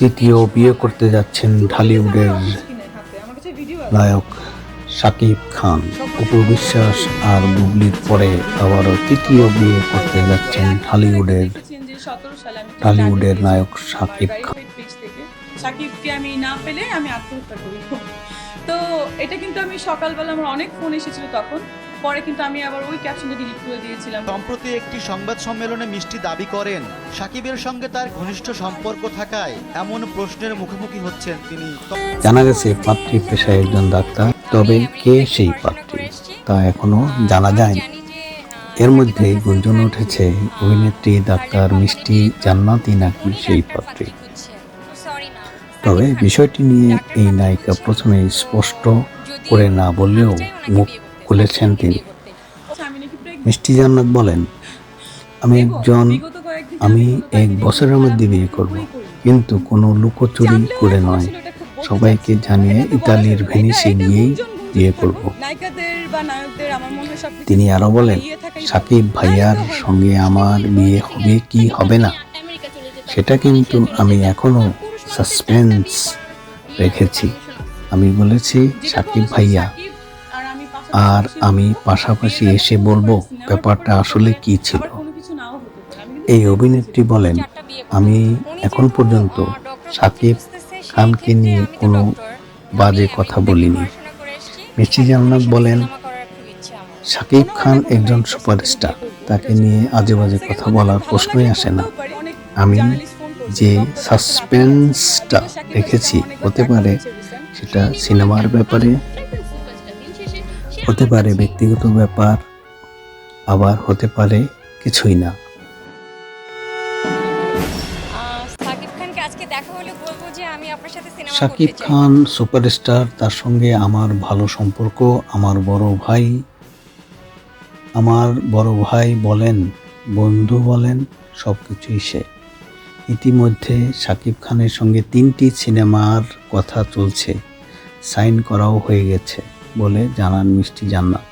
তৃতীয় বিয়ে করতে যাচ্ছেন ঢালিউডের নায়ক শাকিব খান। অপু বিশ্বাস আর বুবলির পরে আবারও তৃতীয় বিয়ে করতে যাচ্ছেন ঢালিউডের ঢালিউডের নায়ক শাকিব খান। সাকিবকে আমি না পেলে আমি আত্মহত্যা করি। তো এটা কিন্তু আমি সকালবেলা আমার অনেক ফোন এসেছিল তখন। পরে কিন্তু আমি আবার ওই ক্যাপশনটা ডিলিট করে দিয়েছিলাম। সম্প্রতি একটি সংবাদ সম্মেলনে মিষ্টি দাবি করেন সাকিবের সঙ্গে তার ঘনিষ্ঠ সম্পর্ক থাকায় এমন প্রশ্নের মুখোমুখি হচ্ছেন তিনি। জানা গেছে পাত্রী পেশায় একজন ডাক্তার তবে কে সেই পাত্রী তা এখনও জানা যায়নি। এর মধ্যে গুঞ্জন উঠেছে অভিনেত্রী ডাক্তার মিষ্টি জান্নাতি নাকি সেই পাত্রী। তবে বিষয়টি নিয়ে এই নায়িকা প্রথমে স্পষ্ট করে না বললেও মুখ খুলেছেন তিনি। মিষ্টি জান্নাত বলেন, আমি একজন, আমি এক বছরের মধ্যে বিয়ে করব, কিন্তু কোনো লুকোচুরি করে নয় সবাইকে জানিয়ে ইতালির ভেনিসে গিয়েই বিয়ে করব তিনি আরও বলেন। সাকিব ভাইয়ার সঙ্গে আমার বিয়ে হবে কি হবে না সেটা কিন্তু আমি এখনও সাসপেন্স রেখেছি আমি বলেছি, সাকিব ভাইয়া আর আমি পাশাপাশি এসে বলব, ব্যাপারটা আসলে কি ছিল এই অভিনেত্রী বলেন, আমি এখন পর্যন্ত সাকিব খানকে নিয়ে কোনো বাজে কথা বলিনি মিষ্টি জান্নাত বলেন, সাকিব খান একজন সুপারস্টার, তাকে নিয়ে আজে বাজে কথা বলার প্রশ্নই আসে না আমি। যে সাসপেন্সটা রেখেছি হতে পারে সেটা সিনেমার ব্যাপারে হতে পারে ব্যক্তিগত ব্যাপার আবার হতে পারে কিছুই না। শাকিব খান সুপারস্টার তার সঙ্গে আমার ভালো সম্পর্ক আমার বড় ভাই। আমার বড় ভাই বলেন বন্ধু বলেন সব কিছুই সে। ইতিমধ্যে শাকিব খানের সঙ্গে তিনটি সিনেমার কথা চলছে সাইন করাও হয়ে গেছে। বলে জানান মিষ্টি জান্নাত।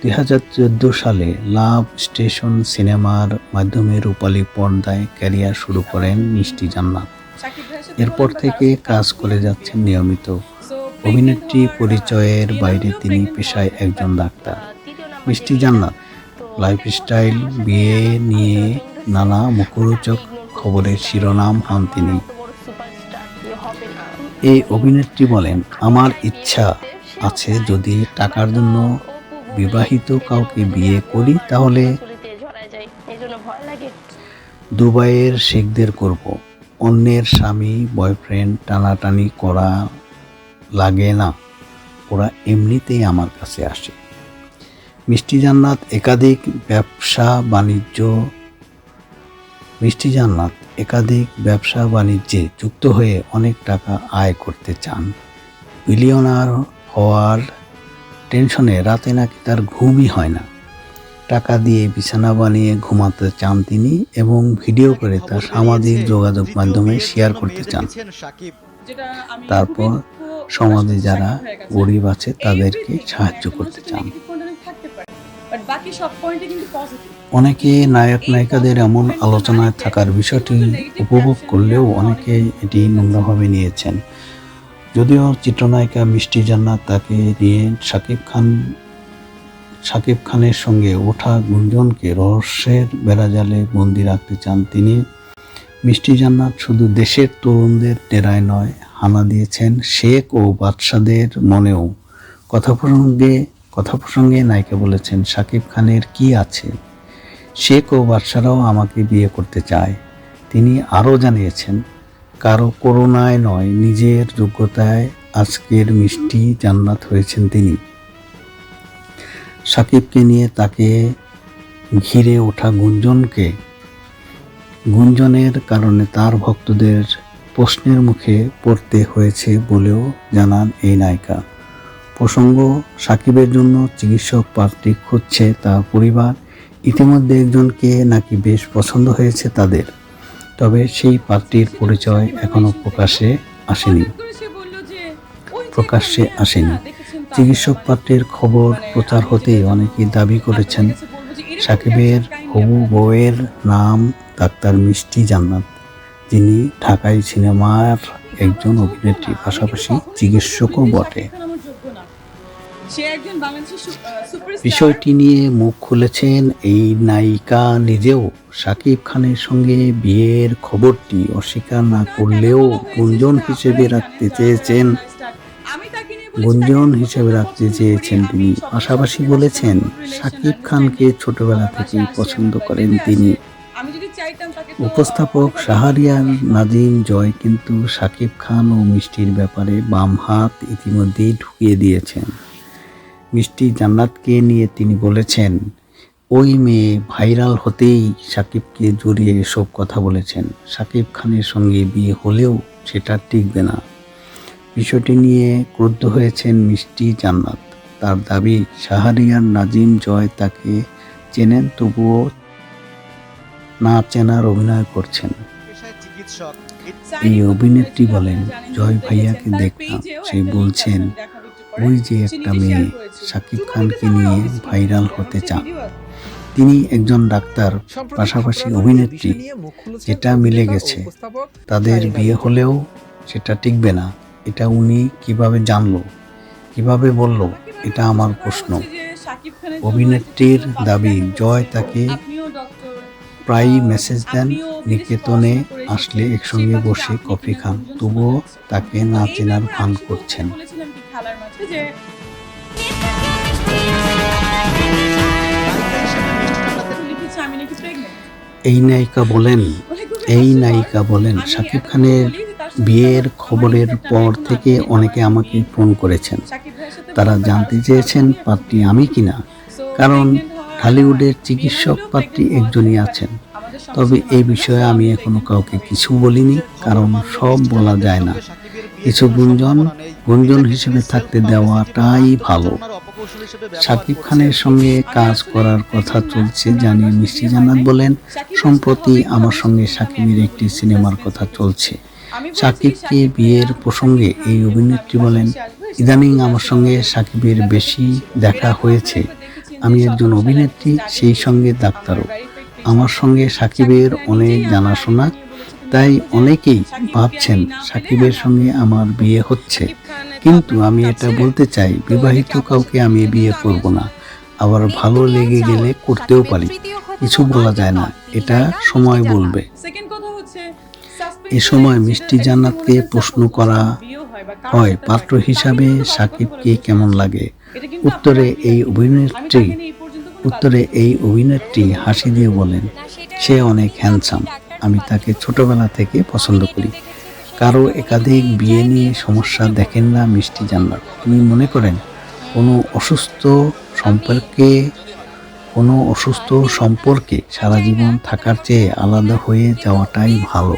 দুই হাজার চোদ্দ সালে লাভ স্টেশন সিনেমার মাধ্যমে রূপালী পর্দায় ক্যারিয়ার শুরু করেন মিষ্টি জান্নাত। এরপর থেকে কাজ করে যাচ্ছেন নিয়মিত। অভিনেত্রী পরিচয়ের বাইরে তিনি পেশায় একজন ডাক্তার। মিষ্টি জান্নাত, লাইফস্টাইল, বিয়ে নিয়ে নানা মুখরোচক খবরের শিরোনাম হন তিনি। এই অভিনেত্রী বলেন, আমার ইচ্ছা আছে। যদি টাকার জন্য বিবাহিত কাউকে বিয়ে করি, তাহলে দুবাইয়ের শেখদের করব। অন্যের স্বামী, বয়ফ্রেন্ড টানাটানি করা লাগে না। ওরা এমনিতেই আমার কাছে আসে। মিষ্টি জান্নাত একাধিক ব্যবসা বাণিজ্য, মিষ্টি জান্নাত একাধিক ব্যবসা বাণিজ্যে যুক্ত হয়ে অনেক টাকা আয় করতে চান। বিলিয়নার হওয়ার টেনশনে রাতে নাকি তার ঘুমই হয় না। টাকা দিয়ে বিছানা বানিয়ে ঘুমাতে চান তিনি এবং ভিডিও করে তা সামাজিক যোগাযোগ মাধ্যমে শেয়ার করতে চান। তারপর সমাজে যারা। গরিব আছে তাদেরকে সাহায্য করতে চান। অনেকে নায়ক নায়িকাদের এমন আলোচনায় থাকার বিষয়টি উপভোগ করলেও অনেকে এটি নোংরাভাবে নিয়েছেন। যদিও চিত্রনায়িকা মিষ্টি জান্নাত তাকে নিয়ে শাকিব খান, শাকিব খানের সঙ্গে ওঠা গুঞ্জনকে রহস্যের বেড়াজালে বন্দি রাখতে চান তিনি। মিষ্টি জান্নাত শুধু দেশের তরুণদের ডেরায় নয়, হানা দিয়েছেন শেখ ও বাদশাদের মনেও। কথা প্রসঙ্গে কথা প্রসঙ্গে নায়িকা বলেছেন, শাকিব খানের কি আছে? শেখ ও বাদশারাও আমাকে বিয়ে করতে চায়। তিনি আরও জানিয়েছেন কারও করুণায় নয়, নিজের যোগ্যতায় আজকের মিষ্টি জান্নাত হয়েছেন তিনি। সাকিবকে নিয়ে তাকে ঘিরে ওঠা গুঞ্জনকে, গুঞ্জনের কারণে তার ভক্তদের প্রশ্নের মুখে পড়তে হয়েছে বলেও জানান এই নায়িকা। প্রসঙ্গ, সাকিবের জন্য চিকিৎসক প্রার্থী খুঁজছে তার পরিবার। ইতিমধ্যে একজনকে নাকি বেশ পছন্দ হয়েছে তাদের। তবে সেই প্রার্থীর পরিচয় এখনও প্রকাশে আসেনি। প্রকাশ্যে আসেনি। চিকিৎসক প্রার্থীর খবর প্রচার হতেই অনেকেই দাবি করেছেন, সাকিবের হবু বউয়ের নাম ডাক্তার মিষ্টি জান্নাত। যিনি ঢাকাই সিনেমার একজন অভিনেত্রী পাশাপাশি চিকিৎসকও বটে। বিষয়টি নিয়ে মুখ খুলেছেন এই নায়িকা নিজেও। সাকিব খানের সঙ্গে বিয়ের খবরটি অস্বীকার না করলেও গুঞ্জন হিসেবে রাখতে চেয়েছেন। গুঞ্জন হিসেবে রাখতে চেয়েছেন তিনি। পাশাপাশি বলেছেন শাকিব খানকে ছোটবেলা থেকেই পছন্দ করেন তিনি। উপস্থাপক শাহরিয়ার নাজিম জয় কিন্তু সাকিব খান ও মিষ্টির ব্যাপারে বাম হাত ইতিমধ্যেই ঢুকিয়ে দিয়েছেন। মিষ্টি জান্নাতকে নিয়ে তিনি বলেছেন, ওই মেয়ে ভাইরাল হতেই সাকিবকে জড়িয়ে এসব কথা বলেছেন। সাকিব খানের সঙ্গে বিয়ে হলেও সেটা টিকবে না। বিষয়টি নিয়ে ক্রুদ্ধ হয়েছেন মিষ্টি জান্নাত। তার দাবি, শাহরিয়ার নাজিম জয় তাকে চেনেন তবুও না চেনার অভিনয় করছেন। এই অভিনেত্রী বলেন, জয় ভাইয়াকে দেখলাম সে বলছেন ওই যে একটা মেয়ে শাকিব খানকে নিয়ে ভাইরাল হতে চান। তিনি একজন ডাক্তার পাশাপাশি অভিনেত্রী। এটা মিলে গেছে। তাদের বিয়ে হলেও সেটা টিকবে না। এটা উনি কীভাবে জানলো? কীভাবে বলল? এটা আমার প্রশ্ন। অভিনেত্রীর দাবি জয় তাকে প্রায়ই মেসেজ দেন নিকেতনে আসলে একসঙ্গে বসে কফি খান। তবুও তাকে না চেনার ভান করছেন। যে এই নায়িকা বলেন এই নায়িকা বলেন শাকিব খানের বিয়ের খবরের পর থেকে অনেকে আমাকে ফোন করেছেন। তারা জানতে চেয়েছেন পাত্রী আমি কিনা? কারণ হলিউডের চিকিৎসক পাত্রী একজনই আছেন। তবে এই বিষয়ে আমি এখনও কাউকে কিছু বলিনি কারণ সব বলা যায় না। কিছু গুঞ্জন গুঞ্জন হিসেবে থাকতে দেওয়াটাই ভালো। করছে। খানের সঙ্গে কাজ করার কথা চলছে জানিয়ে মিষ্টি জান্নাত বলেন, সম্প্রতি আমার সঙ্গে সাকিবের একটি সিনেমার কথা চলছে। সাকিবকে বিয়ের প্রসঙ্গে এই অভিনেত্রী বলেন, ইদানিং আমার সঙ্গে সাকিবের বেশি দেখা হয়েছে। আমি একজন অভিনেত্রী, সেই সঙ্গে ডাক্তারও। আমার সঙ্গে সাকিবের অনেক জানাশোনা তাই অনেকেই ভাবছেন সাকিবের সঙ্গে আমার বিয়ে হচ্ছে। কিন্তু আমি এটা বলতে চাই, বিবাহিত কাউকে আমি বিয়ে করব না। আবার ভালো লেগে গেলে করতেও পারি। কিছু বলা যায় না, এটা সময় বলবে। এ সময় মিষ্টি জান্নাতকে প্রশ্ন করা হয়, পাত্র হিসাবে সাকিবকে কেমন লাগে? উত্তরে এই অভিনেত্রী, উত্তরে এই অভিনেত্রী হাসি দিয়ে বলেন, সে অনেক হ্যান্ডসাম আমি তাকে ছোটবেলা থেকে পছন্দ করি। কারও একাধিক বিয়ে নিয়ে সমস্যা দেখেন না মিষ্টি জান্নাত তিনি মনে করেন কোনো অসুস্থ সম্পর্কে কোনো অসুস্থ সম্পর্কে সারা জীবন থাকার চেয়ে আলাদা হয়ে যাওয়াটাই ভালো।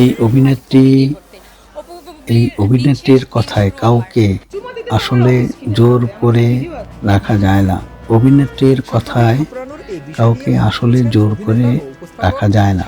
এই অভিনেত্রী এই অভিনেত্রীর কথায় কাউকে আসলে জোর করে রাখা যায় না। অভিনেত্রীর কথায় কাউকে আসলে জোর করে রাখা যায় না।